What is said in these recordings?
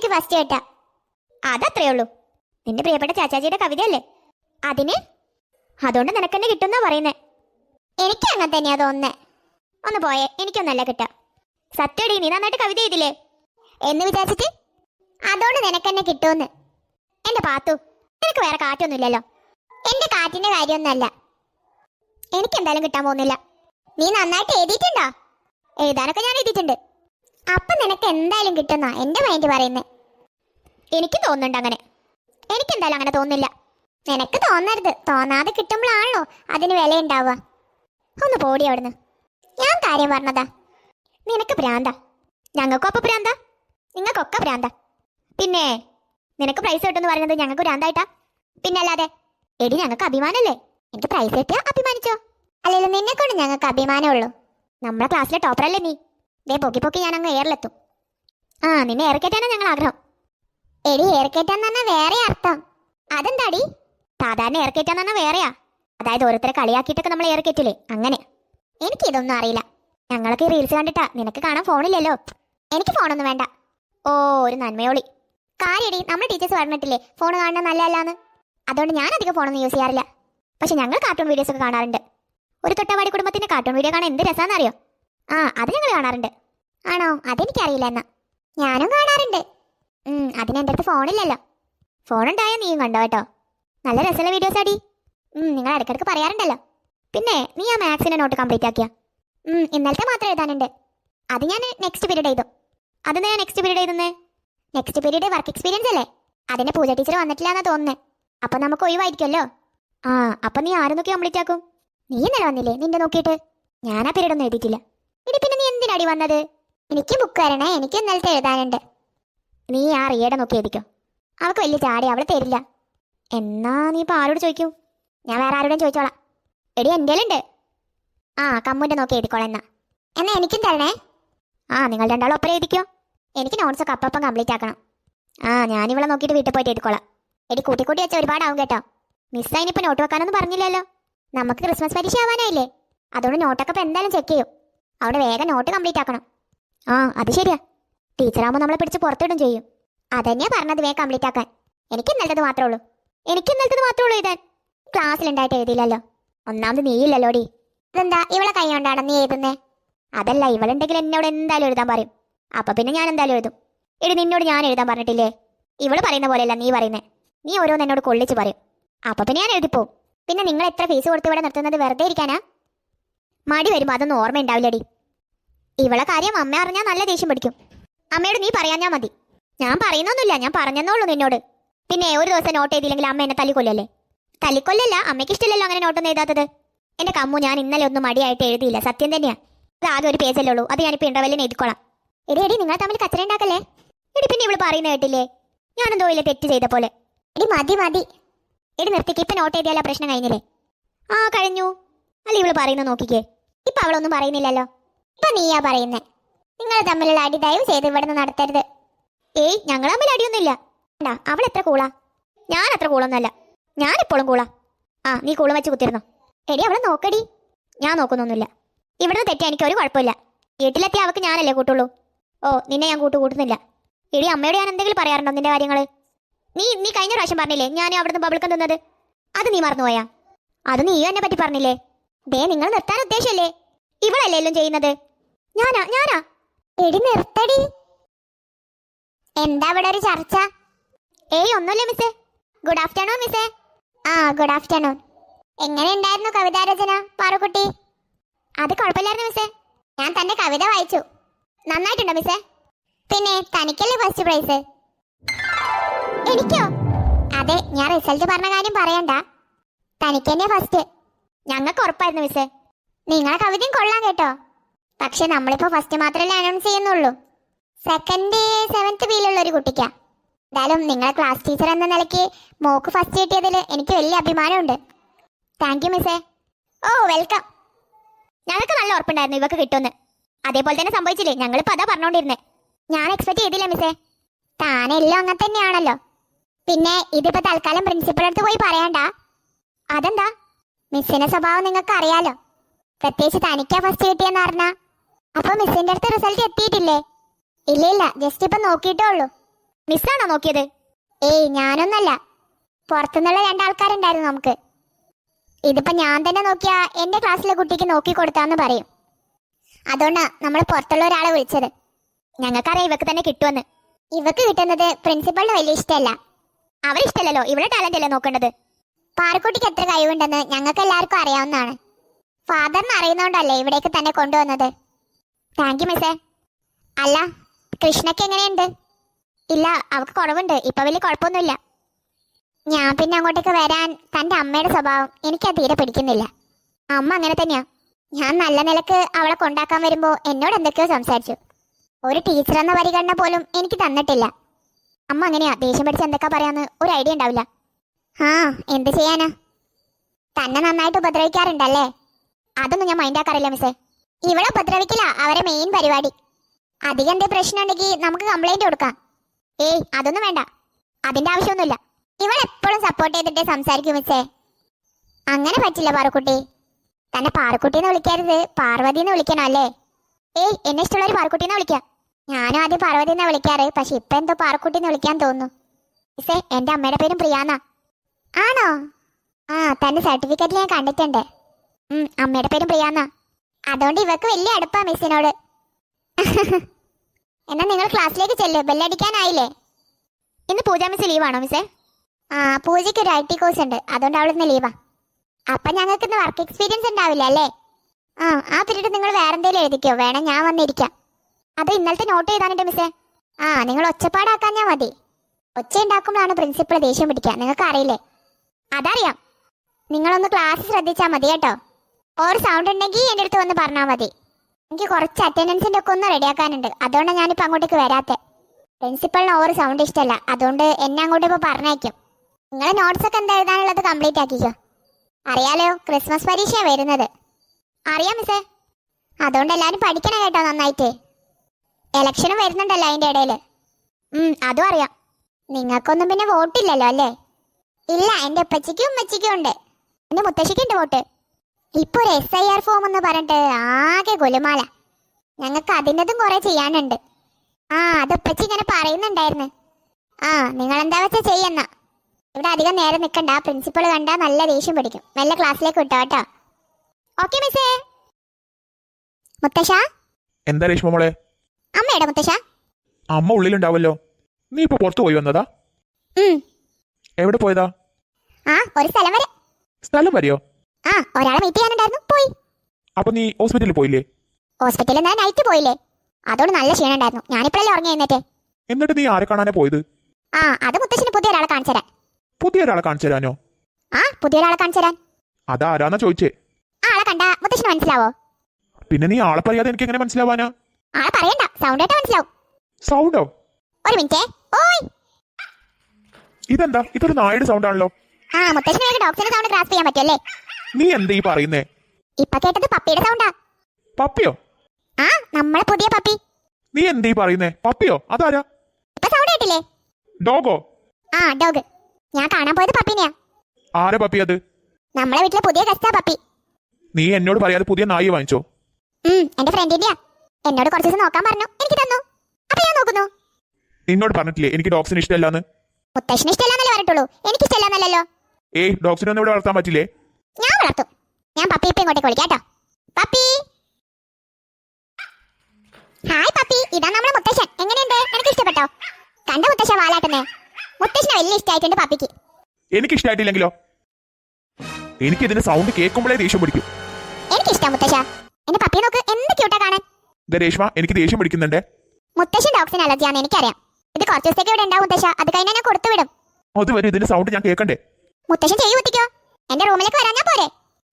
എനിക്ക് ഫസ്റ്റ് കേട്ടാ. അതത്രേ ഉള്ളൂ. നിന്റെ പ്രിയപ്പെട്ട ചാച്ചാജിയുടെ കവിതയല്ലേ? അതിന്? അതുകൊണ്ട് നിനക്കെന്നെ കിട്ടുന്നാ പറയുന്നേ. എനിക്ക് അങ്ങനെ തന്നെയാ തോന്നേ ഒന്ന് പോയേ എനിക്കൊന്നല്ല കിട്ടാ. സത്യടി നീ നന്നായിട്ട് കവിത ചെയ്തില്ലേ എന്ന് വിചാരിച്ചിട്ട് അതുകൊണ്ട് നിനക്കെന്നെ കിട്ടുമെന്ന് എന്റെ പാത്തു നിനക്ക് വേറെ കാറ്റൊന്നുമില്ലല്ലോ. എന്റെ കാറ്റിന്റെ കാര്യമൊന്നുമല്ല. എനിക്ക് എന്തായാലും കിട്ടാൻ പോകുന്നില്ല. നീ നന്നായിട്ട് എഴുതിയിട്ടുണ്ടോ? എഴുതാനൊക്കെ ഞാൻ എഴുതിയിട്ടുണ്ട്. അപ്പൊ നിനക്ക് എന്തായാലും കിട്ടുന്ന എന്റെ മൈൻഡ് പറയുന്നേ. എനിക്ക് തോന്നുന്നുണ്ട് അങ്ങനെ. എനിക്കെന്തായാലും അങ്ങനെ തോന്നുന്നില്ല. നിനക്ക് തോന്നരുത്. തോന്നാതെ കിട്ടുമ്പോഴാണല്ലോ അതിന് വില ഉണ്ടാവുക ഒന്ന് പോടി അവിടുന്ന്. ഞാൻ കാര്യം പറഞ്ഞതാ. നിനക്ക് ഭ്രാന്ത. ഞങ്ങൾക്കും അപ്പൊ ഭ്രാന്ത. നിങ്ങൾക്കൊക്കെ ഭ്രാന്ത. പിന്നെ നിനക്ക് പ്രൈസ് കിട്ടുമെന്ന് പറയുന്നത് ഞങ്ങൾക്ക് ഭ്രാന്തായിട്ടാ. പിന്നെ അല്ലാതെ എടി ഞങ്ങൾക്ക് അഭിമാനല്ലേ? എനിക്ക് പ്രൈസ് കിട്ടിയാ അഭിമാനിച്ചോ? അല്ലല്ലോ നിന്നെ കൊണ്ട് ഞങ്ങൾക്ക് അഭിമാനമുള്ളൂ നമ്മളെ ക്ലാസ്സിലെ ടോപ്പറല്ലേ നീ? ദേ പൊക്കി പൊക്കി ഞാൻ അങ്ങ് എയറിലെത്തും ആ നിന്നെ ഏറക്കേറ്റാനാ ഞങ്ങൾ ആഗ്രഹം എടി ഏർക്കേറ്റാന്ന് പറഞ്ഞാൽ വേറെ അർത്ഥം. അതെന്താടി? സാധാരണ ഏർക്കേറ്റാന്ന് പറഞ്ഞാൽ വേറെയാ. അതായത് ഓരോരുത്തരെ കളിയാക്കിയിട്ടൊക്കെ നമ്മൾ ഏർക്കേറ്റില്ലേ അങ്ങനെ. എനിക്ക് ഇതൊന്നും അറിയില്ല. ഞങ്ങളൊക്കെ റീൽസ് കണ്ടിട്ടാ. നിനക്ക് കാണാൻ ഫോണില്ലല്ലോ എനിക്ക് ഫോണൊന്നും വേണ്ട. ഓ ഒരു നന്മയോളി. കാര്യടി നമ്മൾ ടീച്ചേഴ്സ് പറഞ്ഞിട്ടില്ലേ ഫോൺ കാണുന്നത് നല്ലതല്ലാന്ന്? അതുകൊണ്ട് ഞാൻ അധികം ഫോണൊന്നും യൂസ് ചെയ്യാറില്ല. പക്ഷെ ഞങ്ങൾ കാർട്ടൂൺ വീഡിയോസ് ഒക്കെ കാണാറുണ്ട്. ഒരു തൊട്ടവാടി കുടുംബത്തിന്റെ കാർട്ടൂൺ വീഡിയോ കാണാൻ എന്ത് രസാന്നറിയോ? ആ അത് ഞങ്ങൾ കാണാറുണ്ട്. ആണോ? അതെനിക്കറിയില്ല എന്നാ. ഞാനും കാണാറുണ്ട്. അതിന് എന്റെ അടുത്ത് ഫോണില്ലല്ലോ. ഫോൺ ഉണ്ടായ നീയും കണ്ടോ കേട്ടോ. നല്ല രസമുള്ള വീഡിയോസ് അടി നിങ്ങൾ ഇടയ്ക്കിടയ്ക്ക് പറയാറുണ്ടല്ലോ. പിന്നെ നീ ആ മാത്സിന്റെ നോട്ട് കംപ്ലീറ്റ് ആക്കിയ. ഇന്നലത്തെ മാത്രം എഴുതാനുണ്ട്. അത് ഞാൻ നെക്സ്റ്റ് പീരീഡ് എഴുതും. അത് ഞാൻ നെക്സ്റ്റ് പീരീഡ് എഴുതുന്നേ? നെക്സ്റ്റ് പീരീഡ് വർക്ക് എക്സ്പീരിയൻസ് അല്ലേ? അതിന്റെ പൂജ ടീച്ചർ വന്നിട്ടില്ല എന്നാ തോന്നുന്നേ. അപ്പൊ നമുക്ക് ഒഴിവായിരിക്കുമല്ലോ. ആ അപ്പൊ നീ ആരും നോക്കി കംപ്ലീറ്റ് ആക്കും? നീ ഇന്നലെ വന്നില്ലേ? നിന്റെ നോക്കിയിട്ട്. ഞാൻ ആ പീരീഡ് ഒന്നും എഴുതിയിട്ടില്ല. ഇനി പിന്നെ നീ എന്തിനാടി വന്നത്? എനിക്ക് ബുക്ക് വരണേ. എനിക്ക് ഇന്നലത്തെ എഴുതാനുണ്ട്. നീ ആ റിയയുടെ നോക്കി എഴുതിക്കോ അവൾക്ക് വലിയ ചാടി അവൾ തരില്ല. എന്നാ നീ ഇപ്പൊ ആരോട് ചോദിക്കൂ? ഞാൻ വേറെ ആരോടും ചോദിച്ചോളാം. എടി എന്റെ ഉണ്ട് ആ കമ്മുന്റെ നോക്കി എഴുതിക്കോളാം എന്നാ. എന്നാ എനിക്കും തരണേ. ആ നിങ്ങൾ രണ്ടാളും ഒപ്പം എഴുതിക്കോ എനിക്ക് നോട്ട്സ് ഒക്കെ അപ്പം കംപ്ലീറ്റ് ആക്കണം. ആ ഞാൻ ഞാനിവളെ നോക്കിയിട്ട് വീട്ടിൽ പോയിട്ട് എഴുതിക്കോളാം എടി കൂട്ടി കൂട്ടി വെച്ച ഒരുപാടാവും കേട്ടോ. മിസ് അതിനിപ്പോൾ നോട്ട് വെക്കാനൊന്നും പറഞ്ഞില്ലല്ലോ. നമുക്ക് ക്രിസ്മസ് പരീക്ഷ ആവാനായില്ലേ? അതുകൊണ്ട് നോട്ടൊക്കെ ഇപ്പോൾ എന്തായാലും ചെക്ക് ചെയ്യും. അവിടെ വേഗം നോട്ട് കംപ്ലീറ്റ് ആക്കണം. ആ അത് ശരിയാ. ടീച്ചറാകുമ്പോൾ നമ്മളെ പിടിച്ച് പുറത്തിടും ചെയ്യും. അതന്നെയാ പറഞ്ഞത് വേഗം കംപ്ലീറ്റ് ആക്കാൻ. എനിക്ക് ഇന്നലത്തത് മാത്രമേ ഉള്ളൂ. എനിക്ക് ഇന്നലത്തത് മാത്രമേ ഉള്ളൂ എഴുതാൻ ക്ലാസ്സിലുണ്ടായിട്ട് എഴുതിയില്ലല്ലോ. ഒന്നാമത് നീയില്ലല്ലോടി ഇതെന്താ ഇവളെ കൈ കൊണ്ടാണ് നീ എഴുതുന്നേ? അതല്ല ഇവളുണ്ടെങ്കിൽ എന്നോട് എന്തായാലും എഴുതാൻ പറയും. അപ്പൊ പിന്നെ ഞാൻ എന്തായാലും എഴുതും? എടി നിന്നോട് ഞാൻ എഴുതാൻ പറഞ്ഞിട്ടില്ലേ? ഇവൾ പറയുന്ന പോലെയല്ല നീ പറയുന്നേ. നീ ഓരോന്ന് എന്നോട് കൊള്ളിച്ച് പറയും. അപ്പൊ പിന്നെ ഞാൻ എഴുതിപ്പോവും. പിന്നെ നിങ്ങൾ എത്ര ഫീസ് കൊടുത്ത് ഇവിടെ നിർത്തുന്നത്? വെറുതെ ഇരിക്കാനാ? മടി വരുമ്പോ അതൊന്നും ഓർമ്മ ഉണ്ടാവില്ലടി ഇവളെ കാര്യം അമ്മ അറിഞ്ഞാൽ നല്ല ദേഷ്യം പിടിക്കും. അമ്മയോട് നീ പറയാഞ്ഞാ മതി. ഞാൻ പറയുന്നൊന്നുമില്ല ഞാൻ പറഞ്ഞെന്നുള്ളൂ നിന്നോട്. പിന്നെ ഒരു ദിവസം നോട്ട് ചെയ്തില്ലെങ്കിൽ അമ്മ എന്നെ തല്ലിക്കൊല്ലല്ലേ തല്ലിക്കൊല്ലല്ല അമ്മയ്ക്ക് ഇഷ്ടമല്ലല്ലോ അങ്ങനെ നോട്ടൊന്നും എഴുതാത്തത്. എന്റെ കമ്മു ഞാൻ ഇന്നലെ ഒന്നും മടിയായിട്ട് എഴുതിയില്ല സത്യം തന്നെയാ. അത് ആകെ ഒരു പേജല്ലേ ഉള്ളൂ അത് ഞാനിപ്പോ ഇന്റർവെല്ലിന് എഴുതിക്കോളാം. എടി എടി നിങ്ങൾ തമ്മിൽ കച്ചറ ഉണ്ടാക്കല്ലേ? എടി പിന്നെ ഇവൾ പറയുന്ന കേട്ടില്ലേ? ഞാനെന്തോ ഇല്ല തെറ്റ് ചെയ്ത പോലെ. എടി മതി മതി. എടി നിർത്തിക്ക് ഇപ്പൊ നോട്ട് എഴുതിയാലോ പ്രശ്നം കഴിഞ്ഞില്ലേ? ആ കഴിഞ്ഞു. അല്ല ഇവൾ പറയുന്നത് നോക്കിക്കേ. ഇപ്പൊ അവളൊന്നും പറയുന്നില്ലല്ലോ. ഇപ്പൊ നീയാ പറയുന്നേ. നിങ്ങൾ തമ്മിലുള്ള അടി ദയവ് ചെയ്ത് ഇവിടെ നിന്ന് നടത്തരുത്. ഏയ് ഞങ്ങൾ തമ്മിൽ അടിയൊന്നുമില്ല. വേണ്ട അവൾ എത്ര കൂളാ? ഞാൻ അത്ര കൂളൊന്നുമല്ല. ഞാൻ എപ്പോഴും കൂളാ. ആ നീ കൂളം വെച്ച് കുത്തിരുന്നോ? എടി അവളെ നോക്കടി. ഞാൻ നോക്കുന്നൊന്നുമില്ല. ഇവിടുന്ന് തെറ്റാ എനിക്ക് ഒരു കുഴപ്പമില്ല. വീട്ടിലെത്തിയ അവൾക്ക് ഞാനല്ലേ കൂട്ടുള്ളൂ. ഓ നിന്നെ ഞാൻ കൂട്ടു കൂട്ടുന്നില്ല എടി അമ്മയോട് ഞാൻ എന്തെങ്കിലും പറയാറുണ്ടോ നിന്റെ കാര്യങ്ങൾ നീ നീ കഴിഞ്ഞ പ്രാവശ്യം പറഞ്ഞില്ലേ ഞാൻ അവിടുന്ന് ബബിൾക്കം തിന്നത്? അത് നീ മറന്നുപോയാ? അത് നീ എന്നെ പറ്റി പറഞ്ഞില്ലേ? ദേ നിങ്ങൾ നിർത്താൻ ഉദ്ദേശമല്ലേ ഇവളല്ലേ എല്ലാം ചെയ്യുന്നത്? ഞാനാ ഞാനാ? എടി നിർത്തടി. എന്താ ഇവിടെ ഒരു ചർച്ച? ഏയ് ഒന്നുമില്ല മിസ്സേ. ഗുഡ് ആഫ്റ്റർനൂൺ മിസ്സേ. ആ ഗുഡ് ആഫ്റ്റർനൂൺ എങ്ങനെ ഉണ്ടായിരുന്നു കവിതാരചന പാറുക്കുട്ടി? അത് കുഴപ്പമില്ലായിരുന്നു മിസ്സേ. ഞാൻ തന്റെ കവിത വായിച്ചു. നന്നായിട്ടുണ്ടോ മിസ്സേ? പിന്നെ തനിക്കല്ലേ ഫസ്റ്റ് പ്രൈസ് എനിക്കോ? അതെ ഞാൻ റിസൾട്ട് പറഞ്ഞ കാര്യം പറയണ്ട. തനിക്ക് ഫസ്റ്റ് ഞങ്ങൾക്ക് ഉറപ്പായിരുന്നു മിസ്സേ. നിങ്ങളെ കവിതയും കൊള്ളാം കേട്ടോ. പക്ഷെ നമ്മളിപ്പോ ഫസ്റ്റ് മാത്രമല്ലേ അനൗൺസ് ചെയ്യുന്നുള്ളൂ. സെക്കൻഡ് സെവൻത്ത് ബിയിലുള്ള ഒരു കുട്ടിക്കാ. എന്തായാലും നിങ്ങളെ ക്ലാസ് ടീച്ചർ എന്ന നിലയ്ക്ക് മോക്ക് ഫസ്റ്റ് കിട്ടിയതിൽ എനിക്ക് വലിയ അഭിമാനമുണ്ട്. താങ്ക് യു മിസ്സേ ഓ വെൽക്കം ഞങ്ങൾക്ക് നല്ല ഉറപ്പുണ്ടായിരുന്നു ഇവക്ക് കിട്ടുമെന്ന്. അതേപോലെ തന്നെ സംഭവിച്ചില്ലേ? ഞങ്ങളിപ്പോ അതാ പറഞ്ഞോണ്ടിരുന്നത് ഞാൻ എക്സ്പെക്ട് ചെയ്തില്ല മിസ്സേ താനെല്ലാം അങ്ങനെ തന്നെയാണല്ലോ. പിന്നെ ഇതിപ്പോ തൽക്കാലം പ്രിൻസിപ്പളടുത്ത് പോയി പറയണ്ട. അതെന്താ? മിസ്സിന്റെ സ്വഭാവം നിങ്ങൾക്ക് അറിയാലോ പ്രത്യേകിച്ച് തനിക്കാ ഫസ്റ്റ് കിട്ടിയെന്ന് പറഞ്ഞാ. അപ്പൊ മിസ്സിന്റെ അടുത്ത് റിസൾട്ട് എത്തിയിട്ടില്ലേ? ഇല്ല ഇല്ല ജസ്റ്റ് ഇപ്പൊ നോക്കിയിട്ടേ ഉള്ളൂ. മിസ്സാണോ നോക്കിയത്? ഏയ് ഞാനൊന്നല്ല. പുറത്തുനിന്നുള്ള രണ്ടാൾക്കാരുണ്ടായിരുന്നു നമുക്ക്. ഇതിപ്പോ ഞാൻ തന്നെ നോക്കിയാ എന്റെ ക്ലാസ്സിലെ കുട്ടിക്ക് നോക്കി കൊടുത്താന്ന് പറയും. അതുകൊണ്ടാ നമ്മൾ പുറത്തുള്ള ഒരാളെ വിളിച്ചത്. ഞങ്ങൾക്കറിയാം ഇവക്ക് തന്നെ കിട്ടുമെന്ന്. ഇവക്ക് കിട്ടുന്നത് പ്രിൻസിപ്പളിന് വലിയ ഇഷ്ടമല്ല. അവരിഷ്ടമല്ലല്ലോ ഇവിടെ ടാലന്റ് അല്ലേ നോക്കേണ്ടത്? പാറക്കുട്ടിക്ക് എത്ര കഴിവുണ്ടെന്ന് ഞങ്ങൾക്ക് എല്ലാവർക്കും അറിയാവുന്നതാണ് ഫാദറിന് അറിയുന്നോണ്ടല്ലേ ഇവിടേക്ക് തന്നെ കൊണ്ടുവന്നത്? താങ്ക് യു മിസ്സേ അല്ല കൃഷ്ണക്ക് എങ്ങനെയുണ്ട്? ഇല്ല അവൾക്ക് കുറവുണ്ട്. ഇപ്പൊ വലിയ കുഴപ്പമൊന്നുമില്ല. ഞാൻ പിന്നെ അങ്ങോട്ടേക്ക് വരാൻ തന്റെ അമ്മയുടെ സ്വഭാവം എനിക്ക് തീരെ പിടിക്കുന്നില്ല. അമ്മ അങ്ങനെ തന്നെയാ. ഞാൻ നല്ല നിലയ്ക്ക് അവളെ കൊണ്ടാക്കാൻ വരുമ്പോൾ എന്നോട് എന്തൊക്കെയോ സംസാരിച്ചു. ഒരു ടീച്ചർ എന്ന പരിഗണന പോലും എനിക്ക് തന്നിട്ടില്ല. അമ്മ അങ്ങനെയാ. ദേഷ്യം പിടിച്ച് എന്തൊക്കെ പറയാന്ന് ഒരു ഐഡിയ ഉണ്ടാവില്ല. ആ എന്ത് ചെയ്യാനാ? തന്നെ നന്നായിട്ട് ഉപദ്രവിക്കാറുണ്ടല്ലേ? അതൊന്നും ഞാൻ മൈൻഡ് ആക്കാറില്ല മിസ്സേ ഇവിടെ ഉപദ്രവിക്കില്ല അവരെ മെയിൻ പരിപാടി. അധികം എന്തേ പ്രശ്നം ഉണ്ടെങ്കിൽ നമുക്ക് കംപ്ലൈന്റ് കൊടുക്കാം. ഏയ് അതൊന്നും വേണ്ട. അതിന്റെ ആവശ്യമൊന്നുമില്ല. ഇവൾ എപ്പോഴും സപ്പോർട്ട് ചെയ്തിട്ടേ സംസാരിക്കും മിസ്സേ അങ്ങനെ പറ്റില്ല പാറക്കുട്ടി. തന്നെ പാറക്കുട്ടി എന്ന് വിളിക്കരുത്. പാർവതി എന്ന് വിളിക്കണം അല്ലേ? ഏയ് എന്നെ ഇഷ്ടമുള്ള ഒരു പാറക്കുട്ടി എന്ന് വിളിക്കാം. ഞാനും ആദ്യം പാർവതി എന്നാ വിളിക്കാറ്. പക്ഷെ ഇപ്പൊ എന്തോ പാറക്കുട്ടി എന്ന് വിളിക്കാൻ തോന്നുന്നു. മിസ്സേ എന്റെ അമ്മയുടെ പേരും പ്രിയാന്നാ. ആണോ? ആ തന്റെ സർട്ടിഫിക്കറ്റിൽ ഞാൻ കണ്ടിട്ടുണ്ട്. അമ്മയുടെ പേരും പ്രിയാന്നാ. അതുകൊണ്ട് ഇവക്ക് വലിയ അടുപ്പാ മിസ്സിനോട്. എന്നാ നിങ്ങൾ ക്ലാസ്സിലേക്ക് ചെല്ല് ബെല്ലടിക്കാനായില്ലേ? ഇന്ന് പൂജ മിസ് ലീവാണോ മിസ്സേ? ആ പൂജയ്ക്ക് ഒരു ഐ ടി കോഴ്സ് ഉണ്ട് അതുകൊണ്ട് അവിടെ നിന്ന് ലീവാ. അപ്പൊ ഞങ്ങൾക്ക് ഇന്ന് വർക്ക് എക്സ്പീരിയൻസ് ഉണ്ടാവില്ല അല്ലേ? ആ ആ പിരീഡ് നിങ്ങൾ വേറെ എന്തെങ്കിലും എഴുതിക്കോ വേണം ഞാൻ വന്നിരിക്കാം. അത് ഇന്നലത്തെ നോട്ട് ചെയ്താനുണ്ട് മിസ്സേ. ആ നിങ്ങൾ ഒച്ചപ്പാടാക്കാൻ ഞാൻ മതി. ഒച്ച ഉണ്ടാക്കുമ്പോഴാണ് പ്രിൻസിപ്പൾ ദേഷ്യം പിടിക്കുക നിങ്ങൾക്ക് അറിയില്ലേ അതറിയാം. നിങ്ങളൊന്ന് ക്ലാസ് ശ്രദ്ധിച്ചാൽ മതി കേട്ടോ. ഓർ സൗണ്ട് ഉണ്ടെങ്കിൽ എന്റെ അടുത്ത് വന്ന് പറഞ്ഞാൽ മതി. എനിക്ക് കുറച്ച് അറ്റൻഡൻസിന്റെ ഒക്കെ ഒന്ന് റെഡിയാക്കാനുണ്ട് അതുകൊണ്ടാണ് ഞാനിപ്പോൾ അങ്ങോട്ടേക്ക് വരാത്തെ. പ്രിൻസിപ്പളിന് ഓവർ സൗണ്ട് ഇഷ്ടമല്ല അതുകൊണ്ട് എന്നെ അങ്ങോട്ട് ഇപ്പോൾ പറഞ്ഞേക്കും നിങ്ങളെ നോട്ട്സ് ഒക്കെ എന്താ എഴുതാനുള്ളത് കംപ്ലീറ്റ് ആക്കിക്കോ. അറിയാലോ ക്രിസ്മസ് പരീക്ഷയാണ് വരുന്നത്. അറിയാം മിസ്സേ അതുകൊണ്ട് എല്ലാവരും പഠിക്കണം കേട്ടോ നന്നായിട്ട്. ഇലക്ഷനും വരുന്നുണ്ടല്ലോ അതിന്റെ ഇടയിൽ അതും അറിയാം. നിങ്ങൾക്കൊന്നും പിന്നെ വോട്ടില്ലല്ലോ അല്ലേ? ഇല്ല എന്റെ ഉപ്പച്ചയ്ക്കും ഉമ്മച്ചയ്ക്കും ഉണ്ട്. എന്റെ മുത്തശ്ശിക്കുണ്ട് വോട്ട്. ഇപ്പൊ ഒരു എസ് ഐ ആർ ഫോം എന്ന് പറഞ്ഞിട്ട് ആകെ ഗുലുമാല. ഞങ്ങൾക്ക് അതിന്റെതും കുറെ ചെയ്യാനുണ്ട്. ആ അതിപ്പച്ചി ഇങ്ങനെ പറയുന്നുണ്ടായിരുന്നു. ആ നിങ്ങൾ എന്താ വെച്ചാ ചെയ്യുന്ന? ഇവിടെ അധികം നേരം നിൽക്കണ്ട പ്രിൻസിപ്പൾ കണ്ടാ നല്ല ദേഷ്യം പിടിക്കും. മെല്ലെ ക്ലാസ്സിലേക്ക് വിട്ടോ കേട്ടോ ഓക്കെ മിസ്സേ മുത്തശ്ശ? എന്താ രേഷ്മ മോളെ? അമ്മയുടെ മുത്തശ്ശ? അമ്മ ഉള്ളിലുണ്ടാവല്ലോ. നീ ഇപ്പൊ പുറത്തു പോയി വന്നതാ? ഉം. എവിടെ പോയതാ? ആ ഒരു സ്ഥലം വരെ. സ്ഥലം വരെയോ? ആ ഒരാളെ മീറ്റ് ചെയ്യാനുണ്ടായിരുന്നു. പോയി. അപ്പൊ നീ ഹോസ്പിറ്റലിൽ പോയില്ലേ? ഹോസ്പിറ്റലിൽ ഞാൻ നൈറ്റ് പോയില്ലേ? അതോട് നല്ല ക്ഷീണം ഉണ്ടായിരുന്നു ഞാനിപ്പോഴല്ലേ ഉറങ്ങി എഴുന്നേറ്റ്? എന്നിട്ട് നീ ആരെ കാണാനാ പോയത്? ആ അത് മുത്തശ്ശിന് പുതിയ ഒരാളെ കാണിച്ചു തരാൻ. പുതിയ ഒരാളെ കാണിച്ചു തരാനോ? ആ പുതിയ ഒരാളെ കാണിച്ചു തരാൻ. അതാരാന്നാ ചോദിച്ചേ? ആളെ കണ്ട മുത്തശ്ശിന് മനസ്സിലാവോ? പിന്നെ നീ ആളെ പറയാതെ എനിക്ക് എങ്ങനെ മനസ്സിലാവാനാ? ആളെ പറയണ്ട സൗണ്ട് ആയിട്ട് മനസ്സിലാവും. സൗണ്ടോ ഒരു മിനിറ്റ് ഓയ്. ഇതെന്താ? ഇതൊരു നായുടെ സൗണ്ട് ആണല്ലോ. ആ മുത്തശ്ശിനെ ഡോക്ടറിന്റെ സൗണ്ട് ഗ്രാസ് ചെയ്യാൻ പറ്റുമല്ലേ നീ എന്താ ഈ പറയുന്നേ? ഇപ്പൊ കേട്ടത് പപ്പിയുടെ സൗണ്ടാ പപ്പിയോ? ആ നമ്മളെ പുതിയ പപ്പി. നീ എന്താ ഈ പറയുന്നേ? പപ്പിയോ? അതാരാ? ഇപ്പൊ സൗണ്ട് കേട്ടില്ലേ? ഡോഗോ? ആ ഡോഗ്. ഞാൻ കാണാൻ പോയത് പപ്പിനെയാ. ആരെ പപ്പി അത്? നമ്മളെ വീട്ടിലെ പുതിയ ഗസ്റ്റാ പപ്പി. നീ എന്നോട് പറയാതെ പുതിയ നായി വാങ്ങിച്ചോ. ഉം എന്റെ ഫ്രണ്ടിന്റെയാ എന്നോട് കുറച്ച് ദിവസം നോക്കാൻ പറഞ്ഞു. എനിക്ക് തന്നു. അപ്പൊ ഞാൻ നോക്കുന്നു. നിന്നോട് പറഞ്ഞിട്ടില്ലേ എനിക്ക് ഡോഗ്സിന് ഇഷ്ടമല്ലാന്ന്? മുത്തശ്ശന് ഇഷ്ടമല്ലാന്നല്ലേ പറഞ്ഞിട്ടുള്ളൂ. എനിക്ക് ഇഷ്ടമല്ലാന്നല്ലോ ഏയ് ഡോഗ്സിനൊന്നും ഇവിടെ വളർത്താൻ പറ്റില്ലേ? ഞാൻ വളർത്തും. ഞാൻ പപ്പി ഇപ്പൊ ഇങ്ങോട്ടേക്ക് വിളിക്കാം കേട്ടോ. പപ്പി. Hi puppy. ഇതാ നമ്മുടെ മുത്തശ്ശൻ. എങ്ങനെയുണ്ട്? നിനക്ക് ഇഷ്ടപ്പെട്ടോ? കണ്ട മുത്തശ്ശൻ വാലാട്ടുന്നേ. മുത്തശ്ശന് വലിയ ഇഷ്ടമായിട്ടുണ്ട് പപ്പിക്ക്. എനിക്ക് ഇഷ്ടമായിട്ടില്ലെങ്കിലോ എനിക്ക് ഇതിന്റെ സൗണ്ട് കേൾക്കുമ്പോഴേ ദേഷ്യം പിടിക്കും. എനിക്ക് ഇഷ്ടം മുത്തശ്ശ. എന്റെ പപ്പി നോക്ക് എന്ത് ക്യൂട്ടാ കാണാൻ. രേഷ്മ എനിക്ക് ദേഷ്യം പിടിക്കുന്നുണ്ട്. മുത്തശ്ശൻ ഡോഗ്സിന് എനിക്ക് എനിക്കറിയാം. ഇത് കുറച്ച് ദിവസത്തേക്ക് ഇവിടെ ഉണ്ടാവും മുത്തശ്ശ. അത് കഴിഞ്ഞാൽ ഞാൻ കൊടുത്തു വിടും അതുവരെ ഇതിന്റെ സൗണ്ട് ഞാൻ കേൾക്കണ്ടേ? മുത്തശ്ശൻ ചെയ്യൂ കുത്തിക്കോ. എന്റെ റൂമിലേക്ക് വരാൻ ഞാൻ പോരെ?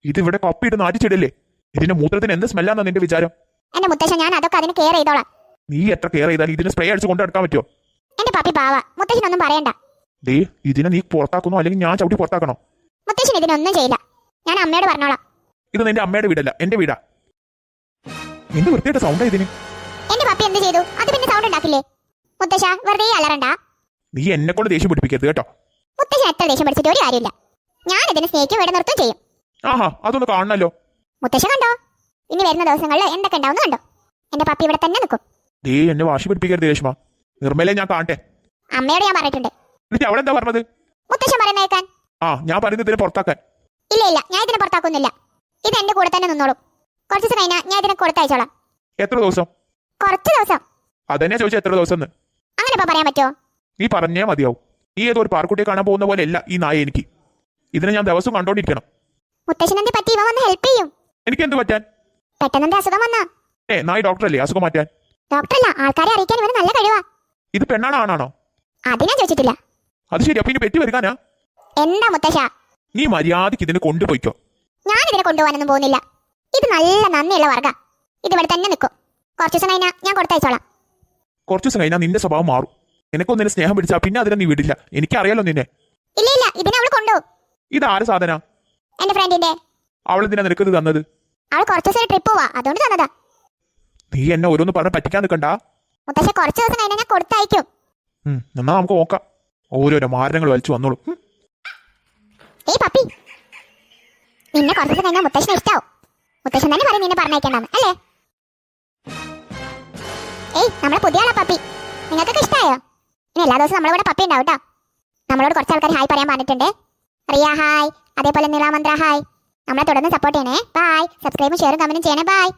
ഇത് ഇവിടെ കപ്പിയിട്ട് നാറ്റിച്ചിടല്ലേ ഇതിന്റെ മൂത്രത്തിന് എന്ത് സ്മെല്ലാന്നാ നിന്റെ വിചാരം? എന്റെ മുത്തശ്ശ ഞാൻ അതൊക്കെ അതിന് കെയർ ചെയ്തോളാം. നീ എത്ര കെയർ ചെയ്താലും ഇതിന് സ്പ്രേ അടിച്ച് കൊണ്ട് നടക്കാൻ പറ്റുമോ? എന്റെ പപ്പി പാവ. മുത്തശ്ശനൊന്നും പറയണ്ട. ദേ ഇതിനെ നീ പുറത്താക്കണോ അല്ലെങ്കിൽ ഞാൻ ചവിട്ടി പുറത്താക്കണോ? മുത്തശ്ശൻ ഇതിനൊന്നും ചെയ്യില്ല. ഞാൻ അമ്മയോട് പറഞ്ഞോളാം. ഇത് നിന്റെ അമ്മയുടെ വീടല്ല എന്റെ വീടാ. എന്ത് വൃത്തിയായിട്ട് സൗണ്ടാ ഇതിന്? എന്റെ പപ്പി എന്ത് ചെയ്തു? അത് പിന്നെ സൗണ്ട് ഉണ്ടാക്കില്ലേ? മുത്തശ്ശ വെറുതെ അലറണ്ട. നീ എന്നെ കൊണ്ട് ദേഷ്യം പിടിപ്പിക്കരുത് കേട്ടോ. മുത്തശ്ശൻ എത്ര ദേഷ്യം പിടിച്ചിട്ട് ഒരു കാര്യമില്ല. ഞാൻ ഇതിനെ സ്നേഹിക്കും ഇവിടെ നിർത്തും ചെയ്യും. ആഹാ അതൊന്ന് കാണണല്ലോ. മുത്തശ്ശ കണ്ടോ? ഇനി വരുന്ന ദിവസങ്ങളിൽ എന്തൊക്കെ ഉണ്ടാവും കണ്ടോ? എന്റെ പപ്പി ഇവിടെ തന്നെ നിൽക്കും. ദേ എന്നെ വാശി പിടിപ്പിക്കരുത് രേഷ്മ. നിർമ്മലെ ഞാൻ കാണട്ടെ. അമ്മയോട് ഞാൻ പറഞ്ഞിട്ടുണ്ട്. എന്നിട്ട് എന്താ പറഞ്ഞത്? മുത്തശ്ശൻ പറയുന്ന കേൾക്കാൻ. ആ ഞാൻ പറയുന്നത് ഇതിനെ പുറത്താക്കാൻ. ഇല്ല ഇല്ല ഞാൻ ഇതിനെ പുറത്താക്കുന്നില്ല. ഇത് എന്റെ കൂടെ തന്നെ നിന്നോളും. കുറച്ച് ദിവസം കഴിഞ്ഞാൽ ഞാൻ ഇതിനെ കൊടുത്തയച്ചോളാം എത്ര ദിവസം? കുറച്ച് ദിവസം. അതന്നെ ചോദിച്ചാൽ എത്ര ദിവസം എന്ന് അങ്ങനെ ഇപ്പൊ പറയാൻ പറ്റുമോ നീ പറഞ്ഞേ മതിയാവും. നീ ഏതോ ഒരു പാർക്കുട്ടിയെ കാണാൻ പോകുന്ന പോലെ അല്ല ഈ നായ എനിക്ക്. ഇതിനെ ഞാൻ ദിവസവും കണ്ടോണ്ടിരിക്കണം. മുത്തശ്ശനെന്തി പറ്റി? ഇവ വന്ന് ഹെൽപ്പ് ചെയ്യും. എനിക്ക് എന്ത് പറ്റാൻ? പെട്ടെന്ന് എന്റെ അസുഖം വന്നാ? ഏ നായ ഡോക്ടറല്ലേ? അസുഖം മാറ്റാൻ. ഡോക്ടറല്ല ആൾക്കാരെ അറിയിക്കാൻ ഇവന് നല്ല കഴിവാ. ഇത് പെണ്ണാണോ ആണാണോ? അതിനാ ഞാൻ ചോദിച്ചിട്ടില്ല. അത് ശരി അപ്പൊ ഇനി പെറ്റി വരുകാനാ എന്താ മുത്തശ്ശ? നീ മര്യാദയ്ക്ക് ഇതിനെ കൊണ്ടുപോയിക്കോ. ഞാൻ ഇതിനെ കൊണ്ടുപോകാനൊന്നും പോകുന്നില്ല. ഇത് നല്ല നന്ദിയുള്ള വർഗ. ഇത് ഇവിടെ തന്നെ നിൽക്കും. കുറച്ച് ദിവസം കഴിഞ്ഞാൽ ഞാൻ കൊടുത്തയച്ചോളാം. കുറച്ച് ദിവസം കഴിഞ്ഞാൽ നിന്റെ സ്വഭാവം മാറും. നിനക്കൊന്നിനെ സ്നേഹം പിടിച്ചാ പിന്നെ അതിനെ നീ വിടില്ല. എനിക്കറിയാലോ നിന്നെ. ഇല്ല ഇല്ല ഇതിനെ അവൾ കൊണ്ടുപോകും. ഇത് ആര് സാധന? എന്റെ ഫ്രണ്ടിന്റെ അവൾ എന്തിനാ നിനക്കത് തന്നത്? അവൾ കുറച്ച് ദിവസം ട്രിപ്പ് പോവാ അതുകൊണ്ട് തന്നതാ. നീ എന്നെ ഓരോന്ന് പറഞ്ഞ് പറ്റിക്കാൻ നിൽക്കണ്ട. മുത്തശ്ശ കുറച്ച് ദിവസം കഴിഞ്ഞാൽ ഞാൻ കൊടുത്തയക്കും. എന്നാ നമുക്ക് നോക്കാം. ഓരോരോ മാരണങ്ങൾ വലിച്ചു വന്നോളൂ. ഏയ് പപ്പി. നിന്നെ കുറച്ച് ദിവസം കഴിഞ്ഞാൽ മുത്തശ്ശനെ ഇഷ്ടാവും. മുത്തശ്ശൻ തന്നെ പറയും നിന്നെ പറഞ്ഞയക്കണ്ടെന്ന് അല്ലേ? ഏയ് നമ്മളെ പുതിയ ആളാ പപ്പി. നിങ്ങൾക്കൊക്കെ ഇഷ്ടായോ? ഇനി എല്ലാ ദിവസവും നമ്മളിവിടെ പപ്പി ഉണ്ടാവും കേട്ടോ നമ്മളോട് കുറച്ച് ആൾക്കാർ ഹായ് പറയാൻ പറഞ്ഞിട്ടുണ്ട്. റിയ ഹായ് അതേപോലെ നിലാമന്ത്ര ഹായ് നമ്മളെ തുടർന്ന് സപ്പോർട്ട് ചെയ്യണേ. ബൈ സബ്സ്ക്രൈബും ഷെയറും കമന്റും ചെയ്യണേ. ബായ്